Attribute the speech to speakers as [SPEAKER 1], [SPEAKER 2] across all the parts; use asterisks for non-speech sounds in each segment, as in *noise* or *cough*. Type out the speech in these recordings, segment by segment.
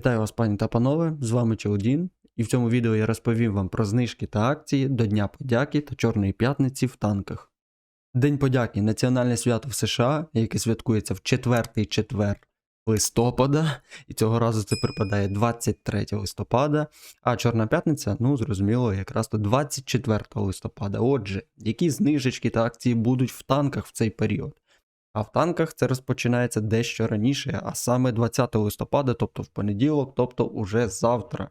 [SPEAKER 1] Вітаю вас, пані та панове, з вами Челдін, і в цьому відео я розповім вам про знижки та акції до Дня подяки та Чорної п'ятниці в танках. День подяки національне свято в США, яке святкується в четвертий четвер листопада, і цього разу це припадає 23 листопада, а Чорна п'ятниця, ну зрозуміло, якраз то 24 листопада. Отже, які знижечки та акції будуть в танках в цей період? А в танках це розпочинається дещо раніше, а саме 20 листопада, тобто в понеділок, тобто уже завтра.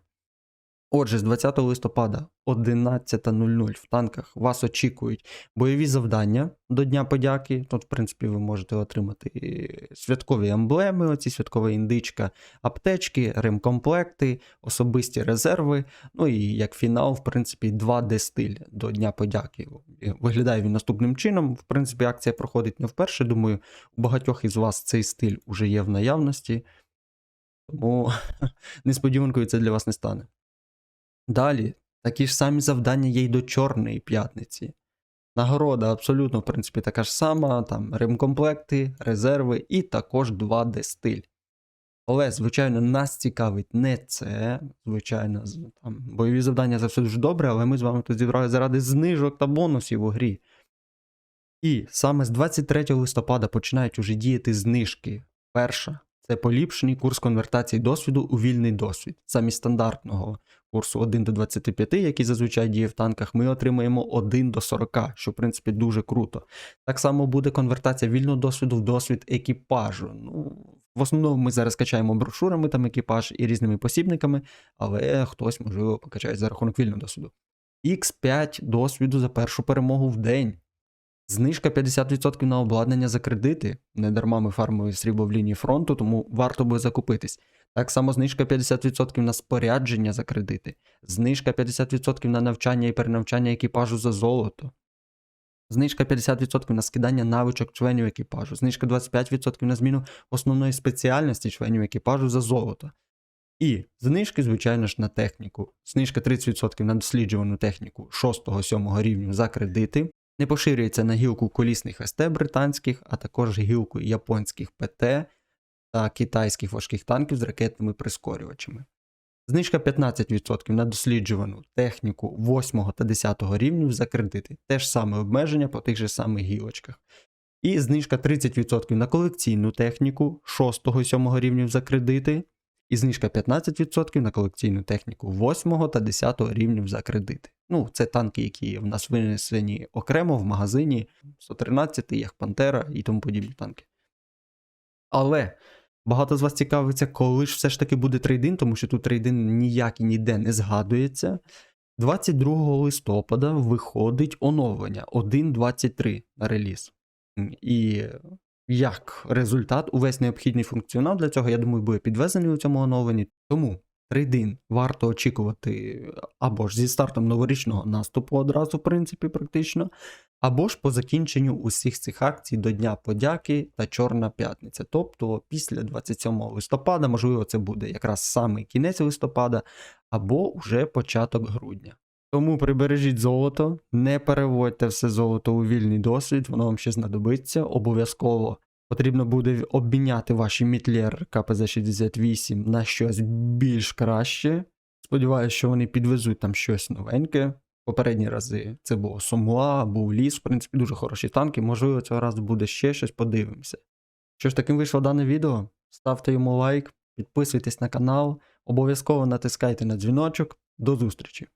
[SPEAKER 1] Отже, з 20 листопада 11.00 в танках вас очікують бойові завдання до Дня подяки. Тут, в принципі, ви можете отримати святкові емблеми, оці святкова індичка, аптечки, ремкомплекти, особисті резерви. Ну і як фінал, в принципі, 2D-стиль до Дня подяки. Виглядає він наступним чином. В принципі, акція проходить не вперше. Думаю, у багатьох із вас цей стиль уже є в наявності. Тому *laughs* несподіванкою це для вас не стане. Далі, такі ж самі завдання є й до Чорної п'ятниці. Нагорода абсолютно, в принципі, така ж сама, там ремкомплекти, резерви і також 2D стиль. Але, звичайно, нас цікавить не це. Звичайно, там, бойові завдання все дуже добре, але ми з вами тут зібрали заради знижок та бонусів у грі. І саме з 23 листопада починають уже діяти знижки. Перша це поліпшений курс конвертації досвіду у вільний досвід. Замість стандартного курсу 1 до 25, який зазвичай діє в танках, ми отримаємо 1 до 40, що в принципі дуже круто. Так само буде конвертація вільного досвіду в досвід екіпажу. Ну, в основному ми зараз качаємо брошурами там екіпаж і різними посібниками, але хтось, можливо, покачає за рахунок вільного досвіду. X5 досвіду за першу перемогу в день. Знижка 50% на обладнання за кредити. Не дарма ми фармили срібло в лінії фронту, тому варто би закупитись. Так само знижка 50% на спорядження за кредити, знижка 50% на навчання і перенавчання екіпажу за золото. Знижка 50% на скидання навичок членів екіпажу, знижка 25% на зміну основної спеціальності членів екіпажу за золото. І знижки, звичайно ж, на техніку. Знижка 30% на досліджувану техніку 6-7 рівню за кредити. Не поширюється на гілку колісних СТ британських, а також гілку японських ПТ та китайських важких танків з ракетними прискорювачами. Знижка 15% на досліджувану техніку 8 та 10 рівнів за кредити, те ж саме обмеження по тих же самих гілочках. І знижка 30% на колекційну техніку 6-7 рівнів за кредити, і знижка 15% на колекційну техніку 8 та 10 рівнів за кредити. Ну, це танки, які в нас винесені окремо в магазині 113, як Пантера і тому подібні танки. Але багато з вас цікавиться, коли ж все ж таки буде трейдин, тому що тут трейдин ніяк і ніде не згадується. 22 листопада виходить оновлення 1.23 на реліз. І як результат, увесь необхідний функціонал для цього, я думаю, буде підвезений у цьому оновленні. Тому трейдин варто очікувати або ж зі стартом новорічного наступу одразу, в принципі, практично, або ж по закінченню усіх цих акцій до Дня подяки та Чорна п'ятниця. Тобто після 27 листопада, можливо, це буде якраз саме кінець листопада, або вже початок грудня. Тому прибережіть золото, не переводьте все золото у вільний досвід, воно вам ще знадобиться. Обов'язково потрібно буде обміняти ваші мітлер КПЗ-68 на щось більш краще. Сподіваюся, що вони підвезуть там щось новеньке. Попередні рази це було Сомуа, був ліс, в принципі, дуже хороші танки. Можливо, цього разу буде ще щось, подивимося. Що ж таким вийшло дане відео? Ставте йому лайк, підписуйтесь на канал, обов'язково натискайте на дзвіночок. До зустрічі!